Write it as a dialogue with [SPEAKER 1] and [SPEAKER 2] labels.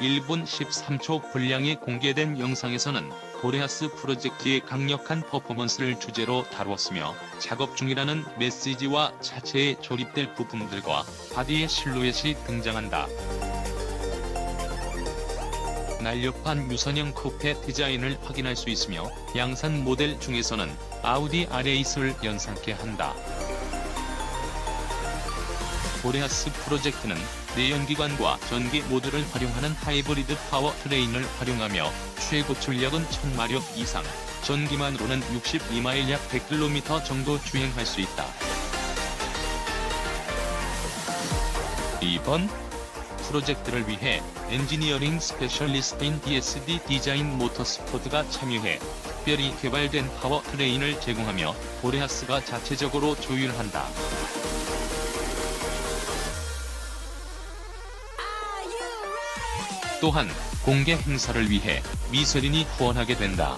[SPEAKER 1] 일분 13초 분량이 공개된 영상에서는 보레아스 프로젝트의 강력한 퍼포먼스를 주제로 다루었으며 작업 중이라는 메시지와 차체에 조립될 부품들과 바디의 실루엣이 등장한다. 날렵한 유선형 쿠페 디자인을 확인할 수 있으며 양산 모델 중에서는 아우디 R8을 연상케 한다. 보레아스 프로젝트는 내연기관과 전기 모두를 활용하는 하이브리드 파워 트레인을 활용하며 최고 출력은 1000마력 이상, 전기만으로는 62마일 약 100km 정도 주행할 수 있다. 이번 프로젝트를 위해 엔지니어링 스페셜리스트인 DSD 디자인 모터스포드가 참여해 특별히 개발된 파워 트레인을 제공하며 보레아스가 자체적으로 조율한다. 또한 공개 행사를 위해 미쉐린이 후원하게 된다.